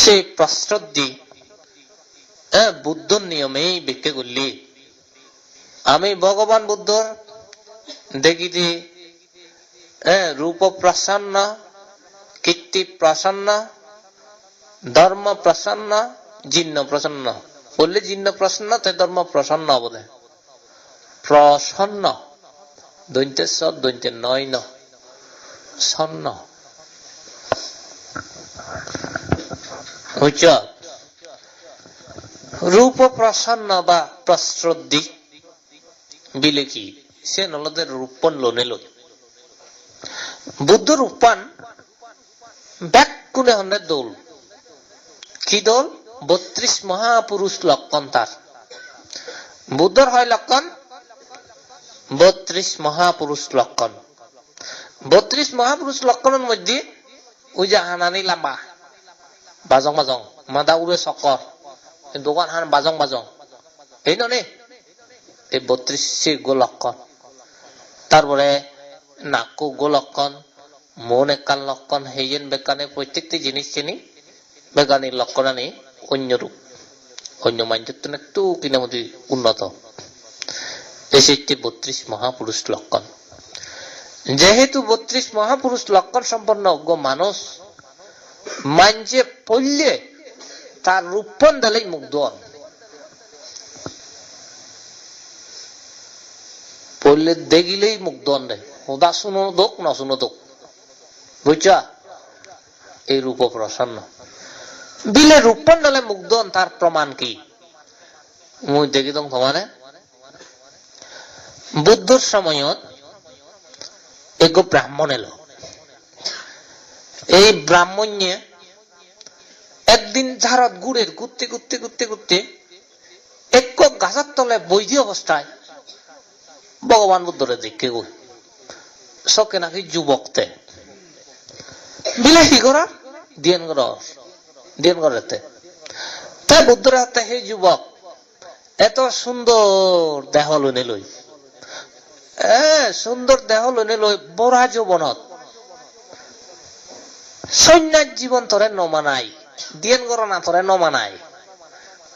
সে প্রশ্রদ্ধি হ্যাঁ বুদ্ধ নিয়মেই ভিক্ষে করলি। আমি ভগবান বুদ্ধ দেখিতে রূপ প্রসন্ন কীর্তি প্রসন্ন ধর্ম প্রসন্ন জিন্ন প্রসন্ন বললে জিন্ন প্রসন্ন তাই ধর্ম প্রসন্ন। বোধ প্রসন্ন দৈন্তের সব দৈন্তের নয় ন সন্ন। বুঝছ রূপ প্রসন্ন বা প্রশ্রদ্ধি। বিলে কি সে নলদের রূপন লোনে লই বুদ্ধ রূপান ব্যাক হন্ডে দোল। কি দোল? বত্রিশ মহাপুরুষ লক্ষণ তার। বুদ্ধর হয় লক্ষণ? বত্রিশ মহাপুরুষ লক্ষণ। বত্রিশ মহাপুরুষ লক্ষণের মধ্যে ওই যে হানানি লাম্বা। বাজং বাজং মাদা উড়ে চকৰ দোকান হান বাজং বাজং এই ননে এই বত্রিশ গোলক্ষণ তারপরে নাকু গোলক্ষণ মন একান লক্ষণ হেয়েন বেকানে প্রত্যেকটি জিনিস চিনি বেগানির লক্ষণ আনি অন্য মানচিত্র একটু কিনামতি উন্নত এসেছে বত্রিশ মহাপুরুষ লক্ষণ যেহেতু বত্রিশ মহাপুরুষ লক্ষণ সম্পন্ন অজ্ঞ মানুষ মানছে পড়লে তার রূপন দিলেই মুগ্ধ পড়লে দেখিলেই মুগ্ধ রে ওদা শুনো দোক না শুনো দোক বুঝছা এই রূপ প্রসন্ন বিলে রূপন দিলে মুগ্ধ হন তার প্রমাণ কি মুই দেখি তো তোমারে বুদ্ধর সময়ত এক ব্রাহ্মণ এলো এই ব্রাহ্মণ্যে একদিন ঝাড়ত গুড়ের ঘুরতে ঘুরতে ঘুরতে ঘুরতে এক গাছার তলে বৈধি অবস্থায় ভগবান বুদ্ধরে দেখে গই সকে নাকি যুবকতে বিলাসী করা দিয়েন দিয়েন করেতে তাই বুদ্ধর হাতে সেই যুবক, এত সুন্দর দেহ লইনে লই। সুন্দর দেহ লইনে লই বড়া যৌবনত। সৈন্যার জীবন তোরে নমানাই দিয়েন গর না, তোরে নমানাই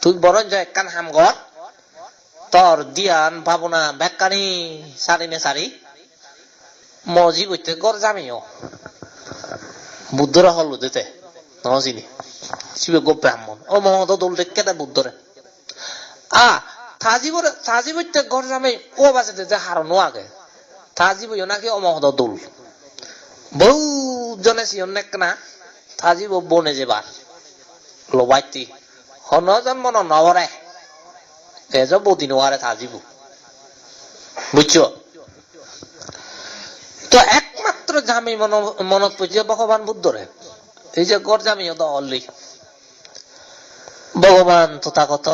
তুই বরং যায় কান হাম গর তোর দিয়ান, ভাবনা ব্যাকানি সারি নে সারি, মজি বইতে গর জামিও বুদ্ধরা হল দিতে নজিনি। শিবে গো ব্রাহ্মণ, ও মহত দোল দেখে দে বুদ্ধরে। আ থাজিবর থাজিবইতে গর জামে ও বাজে যে হারনো আগে। থাজিবই নাকি অমহদ দোল। বহু জনে সিয়ন নেক না থাজিব বনে যেবার লবাইতি হন জন্ম নবরে এজ বদিন ওয়ারে থাজিব বুঝছ তো একমাত্র জামি মন, মনত পড়ছে ভগবান বুদ্ধরে এই যে গড় জামি অল্লি ভগবান তথাগত।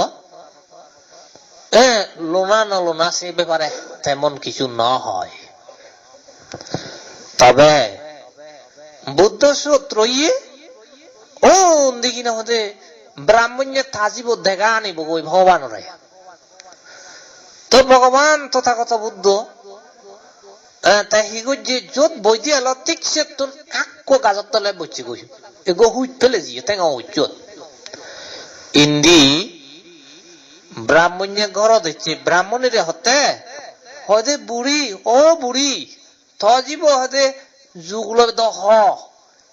লোনা না লোনা সে ব্যাপারে তেমন কিছু না হয় তবে বুদ্ধ সূত্রইয়ে ও না হতে ব্রাহ্মণ্য থাজিব দেখা আনিব ওই ভগবানরে তো ভগবান তথাগত বুদ্ধ তাই হিগুর যে, যত বই দিয়ে এলো, ঠিক সে তোর আক্কো গাজর তলে বসছে গই এগো হুই ফেলে দিয়ে টেঙা হুইচত ইন্দি ব্রাহ্মণ্য ঘর দিচ্ছে ব্রাহ্মণের হতে হদে বুড়ি ও বুড়ি থজিব হদে যুগল দ হ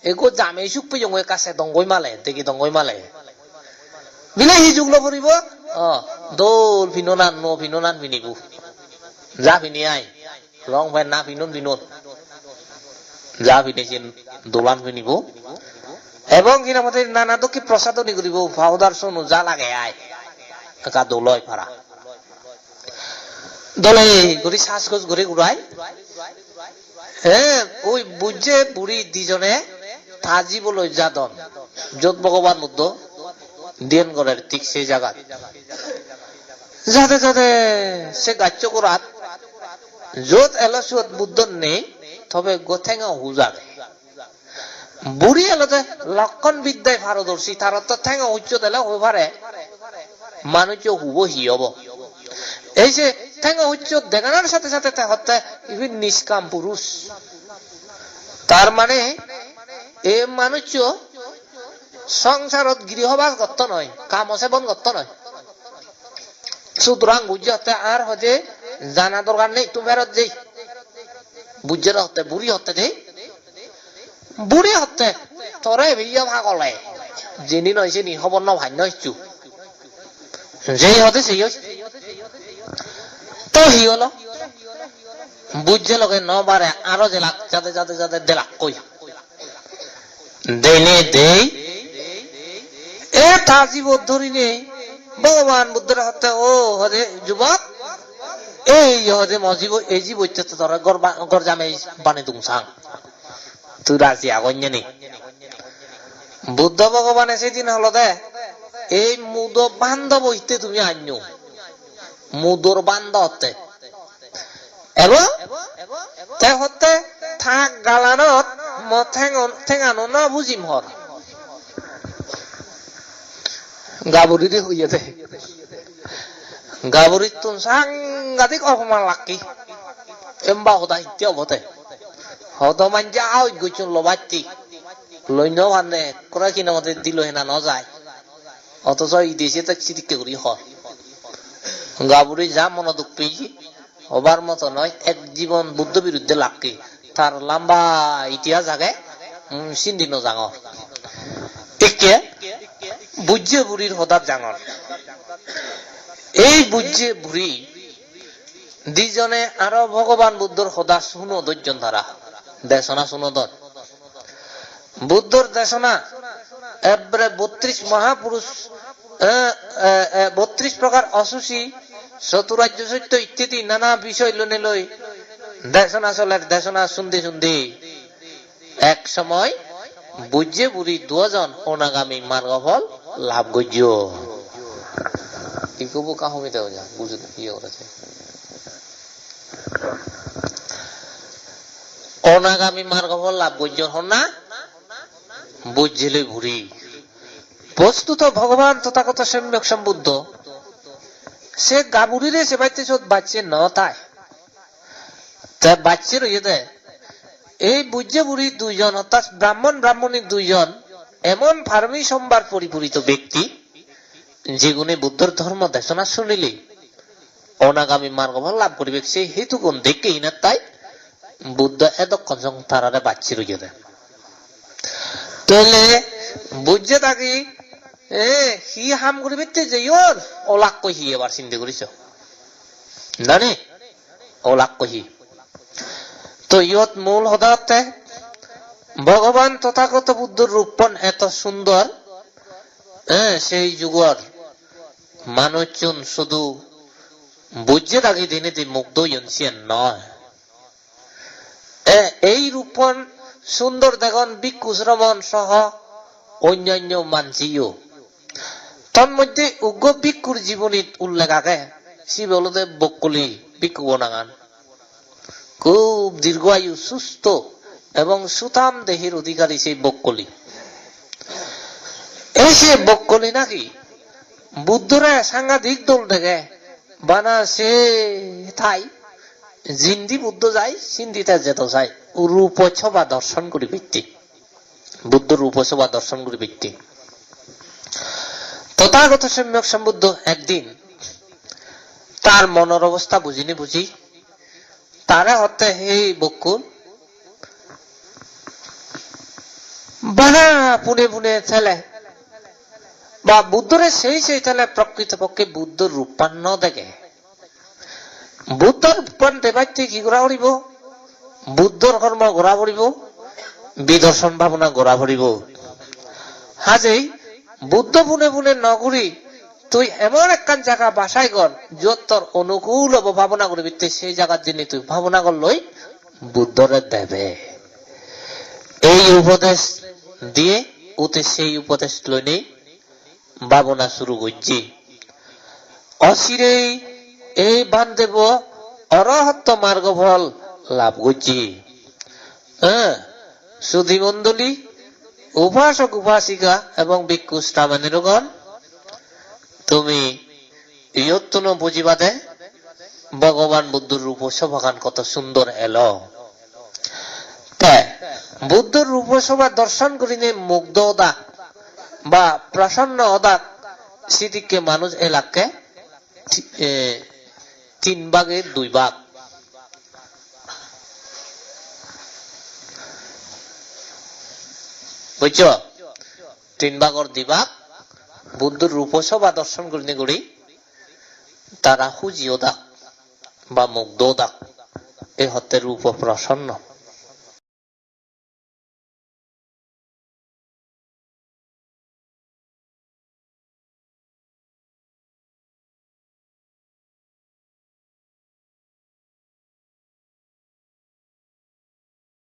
এগো জামে সুখ পেয়ে জঙ্গই কাছে দঙ্গই মালে, দেখি দঙ্গই মালে। বিলে হি যুগল ফুরিব অ, দোল ভিনো নান নো ভিনো নান ভিনিবু যা ভিনি আই রং ভাই না ভিনুন ভিনুন যা ভিনেছেন দোলান ভিনিব এবং কিনা মতে নানা কি প্রসাদনী করিব ফাউদার শোনো যা লাগে আয় একা দোলয় পারা দলে ঘুরি শ্বাস গোজ ঘুরে ঘুরাই হ্যাঁ ওই বুঝে বুড়ি দুজনে থাজিবলৈ যাদন যত ভগবান বুদ্ধ দিয়েন গড়ের ঠিক সেই জায়গা। যাতে যাতে সে গাচ্য করাত যত এলাসুত বুদ্ধ নেই, তবে গোথেঙা হুজাগে বুড়ি এলাতে লক্ষণ বিদ্যায় পারদর্শী, তার তো ঠেঙা উচ্চ দিলে হয়ে পারে মানুষ হুব হিয়ব এই যে ঠেঙা উচ্চ দেখানোর সাথে সাথে হতে ইভিন নিষ্কাম পুরুষ। তার মানে এ মানুষ সংসারত গৃহবাস গত্ত নয় কাম সেবন গত্ত নয় সুতরাং বুঝতে আর হতে জানা দরকার নেই, তুমি ফেরত যেই বুঝতে হতে বুড়ি হতে দেই। বুড়ি হতে তোরে ভিয়া ভাগলে যিনি নয় চিনি হব ন ভাই নইছু যেই হতে সেই। তো হি হলো বুঝছে লগে ন বারে আরও লাখ যাতে যাতে যাতে দেলাক কই দেনে দেই এ তাজি ধরি নেই ভগবান বুদ্ধের হাতে, ও হরে যুবক, এই হরে মজিব এই জি বইতে তো তোরা গর বানে দুংসাং তুই রাজি আগন্য নেই বুদ্ধ ভগবানে সেদিন হলো দে, এই মুদ বান্ধব হইতে তুমি আন্য মুদর বান্ধ হতে। এবং তে হতে থাক গালানত ঠেঙন না বুঝিম হর গাবুরিরে হইয়াতে গাবুরির তুন সাংঘাতিক অপমান লাকি এম্বা হতা হিত্য হতে হত মাঞ্জা আই গইছুন লবাইতি লইন মানে করা কিনা মতে দিল হেনা ন যায় অথচ এই দেশে তাক সিদিকে করি হ গাবুরি যা মন দুঃখ পেয়েছি। হবার মতো নয় এক জীবন বুদ্ধ বিরুদ্ধে লাকি তার লম্বা ইতিহাস আগে সিন্দিনো জাঙর একে বুঝে বুড়ির হদার জাঙর এই বুঝে বুড়ি দুইজনে আরও ভগবান বুদ্ধর সদা শুনো দৈর্যন ধারা দেশনা শুনো দর বুদ্ধর দেশনা এবারে বত্রিশ মহাপুরুষ বত্রিশ প্রকার অসুচি চতুরাজ্য সত্য ইত্যাদি নানা বিষয় লনে লই দেশনা চলের দেশনা শুনতে শুনতে এক সময় বুঝে বুড়ি দুজন অনাগামী মার্গফল লাভ গজ্য ইকবো কাহমিতে যা বুঝতে ইয়ে করেছে অনাগামী মার্গফল লাভ গজ্য হন না, বুঝলে বুড়ি। বস্তুত ভগবান তথাগত সম্যক সম্বুদ্ধ। সে গাবুরিরে সে বাইতে চোদ বাচ্চে ন তাই। তা বাচ্চে রয়ে দেয়। এই বুঝে বুড়ি দুইজন, অর্থাৎ ব্রাহ্মণ ব্রাহ্মণী দুইজন, এমন ফার্মি সোমবার পরিপূরিত ব্যক্তি যেগুনে বুদ্ধর ধর্ম দেশনা শুনিলে অনাগামী মার্গফল লাভ করিবে। সেই হেতু কোন দেখেই না তাই বুদ্ধ এতক্ষণ তারারে বাচ্চি রয়ে দেয়। তাহলে বুঝছে থাকি, এ হি হাম করিবে যে ইয়র ওলাক কহি এবার চিন্তা করিস জানে? ওলাক কহি তো ইয়ত মূল হদাতে, ভগবান তথাগত বুদ্ধর রূপন এত সুন্দর হ্যাঁ সেই যুগর মানুষজন শুধু বুঝে থাকি দিনে দিন মুগ্ধ ইয়নসিয়ান নয়। এই রূপন সুন্দর দেখুন ভিক্ষু শ্রমণ সহ অন্যান্য মানসিও। তন্মধ্যে উগ্র ভিক্ষুর জীবনীত উল্লেখ আগে শিব হলদেব বকুলি ভিক্ষু বনাগান খুব দীর্ঘায়ু, সুস্থ এবং সুতাম দেহের অধিকারী সেই বকলি এই সে বকলি নাকি? বুদ্ধরা সাংঘাতিক দল দেখে। বানা সে থাই, জিন্দি বুদ্ধ যায় সিন্দিতে যেত যায়। রূপসভা দর্শন করি ভিত্তি বুদ্ধ রূপসভা দর্শন করি ভিত্তি তথাগত সম্যক সম্বুদ্ধ একদিন। তার মনের অবস্থা বুঝিনি বুঝি। হতে এই বকুল বানা পুনে পুনে ছেলে। বা বুদ্ধরে সেই সেই ছেলে প্রকৃত পক্ষে বুদ্ধ রূপান্ন দেখে। বুদ্ধর রূপান দেবাইতে কি করা করিব বুদ্ধর কর্ম গড়া পড়িব, বিদর্শন ভাবনা গড়া পড়িব। হাজেই বুদ্ধ পুনে পুনে নগরী তুই এমন একখান জায়গা বাসাই কর যত তোর অনুকূল হব ভাবনা করবি তুই সেই জায়গার জন্য তুই ভাবনা করলই বুদ্ধরে দেবে। এই উপদেশ দিয়ে ওতে সেই উপদেশ লই নেই ভাবনা শুরু করছি। অচিরে এই বান্ধব অরহত্ত মার্গ ফল লাভ করছি। হ্যাঁ সুধী মন্ডলী উপাসক, উপাসিকা এবং ভিক্ষু শ্রামানেরগণ তুমি ইয়ত্তন বুঝিবাদে ভগবান বুদ্ধর রূপ সভাখান কত সুন্দর এলো। বুদ্ধর রূপসভা দর্শন করিনে মুগ্ধতা বা প্রসন্ন অদাক সিদিকে মানুষ এলাকে তিন ভাগে দুই ভাগ। বুঝছ? তিন ভাগর দুই ভাগ। বুদ্ধর রূপসভা দর্শন করতে করি তারা হুজিও দা বা মুগ্ধ দা এ হতে রূপ প্রসন্ন